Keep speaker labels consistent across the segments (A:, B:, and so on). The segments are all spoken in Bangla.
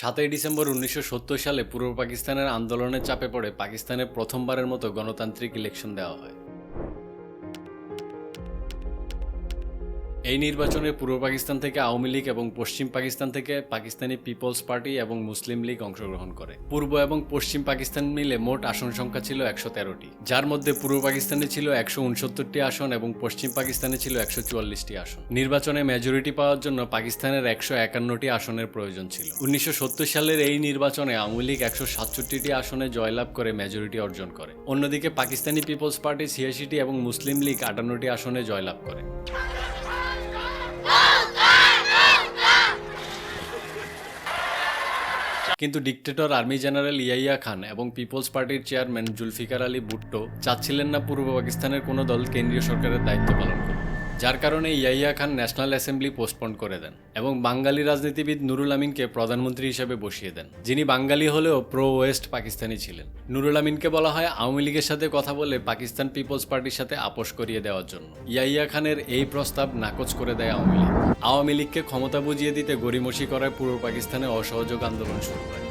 A: সাতই ডিসেম্বর উনিশশো সত্তর সালে পূর্ব পাকিস্তানের আন্দোলনের চাপে পড়ে পাকিস্তানে প্রথমবারের মতো গণতান্ত্রিক ইলেকশন দেওয়া হয়। এই নির্বাচনে পূর্ব পাকিস্তান থেকে আওয়ামী লীগ এবং পশ্চিম পাকিস্তান থেকে পাকিস্তানি পিপলস পার্টি এবং মুসলিম লীগ অংশগ্রহণ করে। পূর্ব এবং পশ্চিম পাকিস্তান মিলে মোট আসন সংখ্যা ছিল একশো তেরোটি। যার মধ্যে পূর্ব পাকিস্তানে ছিল একশো উনসত্তরটি আসন এবং পশ্চিম পাকিস্তানে ছিল একশো চুয়াল্লিশটি আসন। নির্বাচনে মেজরিটি পাওয়ার জন্য পাকিস্তানের একশো একান্নটি আসনের প্রয়োজন ছিল। উনিশশো সত্তর সালের এই নির্বাচনে আওয়ামী লীগ একশো সাতষট্টিটি আসনে জয়লাভ করে মেজরিটি অর্জন করে। অন্যদিকে পাকিস্তানি পিপলস পার্টি ছিয়াশিটি এবং মুসলিম লীগ আটান্নটি আসনে জয়লাভ করে। কিন্তু dictator army general Yahya Khan এবং পিপলস পার্টির চেয়ারম্যান জুলফিকার আলী ভুট্টো চাচ্ছিলেন না পূর্ব পাকিস্তানের কোনো দল কেন্দ্রীয় সরকারের দায়িত্ব পালন করুক যার কারণে Yahya Khan National Assembly postponed করে দেন এবং বাঙালি রাজনীতিবিদ নুরুল আমিনকে প্রধানমন্ত্রী হিসেবে বসিয়ে দেন, যিনি বাঙালি হলেও প্রো ওয়েস্ট পাকিস্তানি ছিলেন। নুরুল আমিনকে বলা হয় আওয়ামী লীগের সাথে কথা বলে পাকিস্তান পিপলস পার্টির সাথে আপোষ করিয়ে দেওয়ার জন্য। ইয়াইয়া খানের এই প্রস্তাব নাকচ করে দেয় আওয়ামী লীগ। আওয়ামী লীগকে ক্ষমতা বুঝিয়ে দিতে গড়িমসি করায় পূর্ব পাকিস্তানে অসহযোগ আন্দোলন শুরু হয়।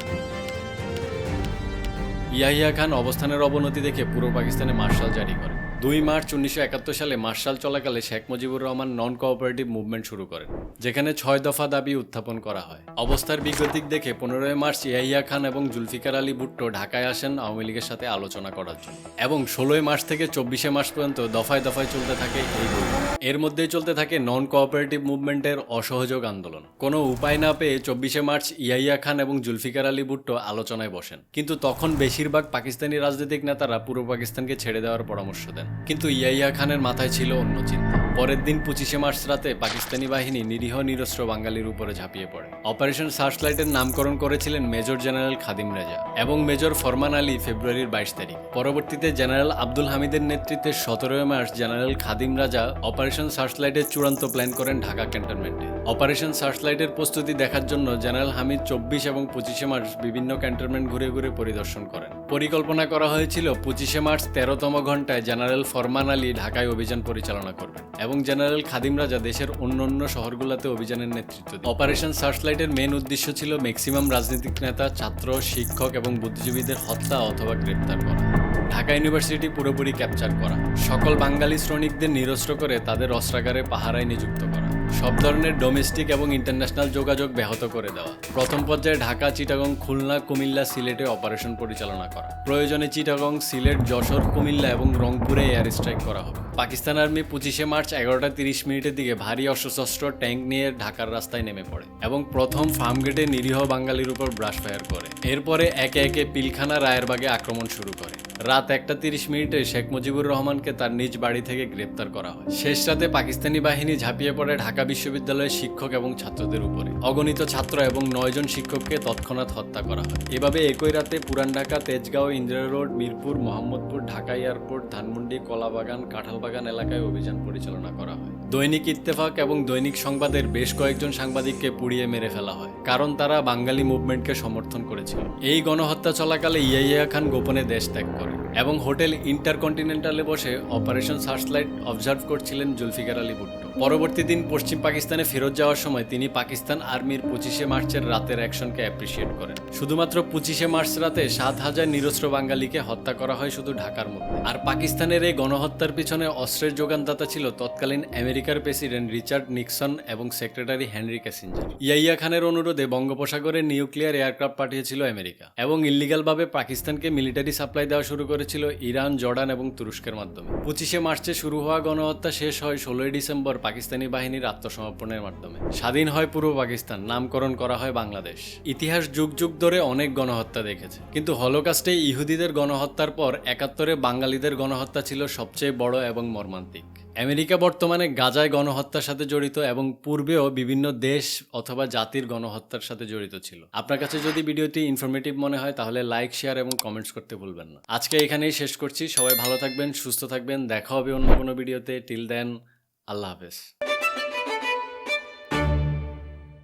A: ইয়াহিয়া খান অবস্থানের অবনতি দেখে পূর্ব পাকিস্তানে মার্শাল জারি করে দুই মার্চ উনিশশো একাত্তর সালে মার্শাল চলাকালে Sheikh Mujibur Rahman non cooperative movement শুরু করেন, যেখানে ছয় দফা দাবি উত্থাপন করা হয়। অবস্থার বিগতিক দেখে পনেরোই মার্চ ইয়াহিয়া খান এবং জুলফিকার আলী ভুট্টো ঢাকায় আসেন আওয়ামী লীগের সাথে আলোচনা করার জন্য। এবং ষোলোই মার্চ থেকে চব্বিশে মার্চ পর্যন্ত দফায় দফায় চলতে থাকে এই এর মধ্যেই চলতে থাকে নন কোঅপারেটিভ মুভমেন্টের অসহযোগ আন্দোলন। কোনো উপায় না পেয়ে চব্বিশে মার্চ ইয়াহিয়া খান এবং জুলফিকার আলী ভুট্টো আলোচনায় বসেন। কিন্তু তখন বেশিরভাগ পাকিস্তানি রাজনৈতিক নেতারা পূর্ব পাকিস্তানকে ছেড়ে দেওয়ার পরামর্শ দেন। কিন্তু ইয়াইয়া খানের মাথায় ছিল অন্য চিন্তা। পরের দিন পঁচিশে মার্চ রাতে পাকিস্তানি বাহিনী নিরীহ নিরস্ত্র বাঙালির উপরে ঝাঁপিয়ে পড়ে। অপারেশন সার্চলাইটের নামকরণ করেছিলেন মেজর জেনারেল খাদিম রেজা এবং মেজর ফরমান আলী ফেব্রুয়ারির বাইশ তারিখ। পরবর্তীতে জেনারেল আব্দুল হামিদের নেতৃত্বে সতেরোই মার্চ জেনারেল খাদিম রাজা অপারেশন সার্চলাইটের চূড়ান্ত প্ল্যান করেন ঢাকা ক্যান্টনমেন্টে। অপারেশন সার্চলাইটের প্রস্তুতি দেখার জন্য জেনারেল হামিদ চব্বিশ এবং পঁচিশে মার্চ বিভিন্ন ক্যান্টনমেন্ট ঘুরে ঘুরে পরিদর্শন করেন। পরিকল্পনা করা হয়েছিল পঁচিশে মার্চ তেরোতম ঘন্টায় জেনারেল ফরমান আলী ঢাকায় অভিযান পরিচালনা করবেন এবং জেনারেল খাদিম রাজা দেশের অন্যান্য অন্য শহরগুলোতে অভিযানের নেতৃত্ব দেন। অপারেশন সার্চলাইটের মেন উদ্দেশ্য ছিল ম্যাক্সিমাম রাজনৈতিক নেতা, ছাত্র, শিক্ষক এবং বুদ্ধিজীবীদের হত্যা অথবা গ্রেপ্তার করা। ঢাকা ইউনিভার্সিটি পুরোপুরি ক্যাপচার করা। সকল বাঙালি শ্রমিকদের নিরস্ত্র করে তাদের অস্ত্রাগারে পাহারায় নিযুক্ত করা। সব ধরনের ডোমেস্টিক এবং ইন্টারন্যাশনাল যোগাযোগ ব্যাহত করে দেওয়া। প্রথম পর্যায়ে ঢাকা, চিটাগং, খুলনা, কুমিল্লা, সিলেটে অপারেশন পরিচালনা করা। প্রয়োজনে চিটাগং, সিলেট, যশোর, কুমিল্লা এবং রংপুরে এয়ার স্ট্রাইক করা হবে। পাকিস্তান আর্মি পঁচিশে মার্চ এগারোটা তিরিশ মিনিটের দিকে ভারী অস্ত্রশস্ত্র ট্যাঙ্ক নিয়ে ঢাকার রাস্তায় নেমে পড়ে এবং প্রথম ফার্মগেটে নিরীহ বাঙালির উপর ব্রাশ ফায়ার করে। এরপরে একে একে পিলখানা, রায়েরবাগে আক্রমণ শুরু করে। রাত একটা তিরিশ মিনিটে শেখ মুজিবুর রহমানকে তার নিজ বাড়ি থেকে গ্রেপ্তার করা হয়। শেষ রাতে পাকিস্তানি বাহিনী ঝাঁপিয়ে পড়ে ঢাকা বিশ্ববিদ্যালয়ের শিক্ষক এবং ছাত্রদের উপরে। অগণিত ছাত্র এবং নয়জন শিক্ষককে তৎক্ষণাৎ হত্যা করা হয়। এভাবে একই রাতে পুরান ঢাকা, তেজগাঁও, ইন্দিরা রোড, মিরপুর, মোহাম্মদপুর, ঢাকা এয়ারপোর্ট, ধানমন্ডি, কলাবাগান, কাঁঠালবাগান এলাকায় অভিযান পরিচালনা করা হয়। দৈনিক ইত্তেফাক এবং দৈনিক সংবাদের বেশ কয়েকজন সাংবাদিককে পুড়িয়ে মেরে ফেলা হয়, কারণ তারা বাঙালি মুভমেন্টকে সমর্থন করেছিল। এই গণহত্যা চলাকালে ইয়াইয়া খান গোপনে দেশ ত্যাগ করে এবং হোটেল ইন্টারকন্টিনেন্টালে বসে অপারেশন সার্চলাইট অবজার্ভ করছিলেন জুলফিকার আলী ভুট্টো। পরবর্তী দিন পশ্চিম পাকিস্তানে ফেরত যাওয়ার সময় তিনি পাকিস্তান আর্মির পঁচিশে মার্চের রাতের অ্যাকশনকে অ্যাপ্রিসিয়েট করেন। শুধুমাত্র পঁচিশে মার্চ রাতে সাত হাজার নিরস্ত্র বাঙালিকে হত্যা করা হয় শুধু ঢাকার মধ্যে। আর পাকিস্তানের এই গণহত্যার পিছনে অস্ত্রের যোগানদাতা ছিল তৎকালীন আমেরিকার প্রেসিডেন্ট রিচার্ড নিক্সন এবং সেক্রেটারি হেনরি ক্যাসিঞ্জার। ইয়াইয়া খানের অনুরোধে বঙ্গোপসাগরে নিউক্লিয়ার এয়ারক্রাফট পাঠিয়েছিল আমেরিকা এবং ইলিগালভাবে পাকিস্তানকে মিলিটারি সাপ্লাই দেওয়া শুরু করেছিল ইরান, জর্ডান এবং তুরস্কের মাধ্যমে। পঁচিশে মার্চে শুরু হওয়া গণহত্যা শেষ হয় ষোলোই ডিসেম্বর পাকিস্তানি বাহিনীর আত্মসমর্পণের মাধ্যমে। স্বাধীন হয় পূর্ব পাকিস্তান, নামকরণ করা হয় বাংলাদেশ। ইতিহাস যুগ যুগ ধরে অনেক গণহত্যা দেখেছে। কিন্তু হলোকাস্টে ইহুদিদের গণহত্যার পর একাত্তরে বাঙালিদের গণহত্যা ছিল সবচেয়ে বড় এবং মর্মান্তিক। আমেরিকা বর্তমানে গাজায় গণহত্যার সাথে জড়িত এবং পূর্বেও বিভিন্ন দেশ অথবা জাতির গণহত্যার সাথে জড়িত ছিল। আপনার কাছে যদি ভিডিওটি ইনফরমেটিভ মনে হয়, তাহলে লাইক শেয়ার এবং কমেন্টস করতে ভুলবেন না। আজকে এখানেই শেষ করছি। সবাই ভালো থাকবেন, সুস্থ থাকবেন। দেখা হবে অন্য কোনো ভিডিওতে। টিল দেন আল্লাহ হাফেজ।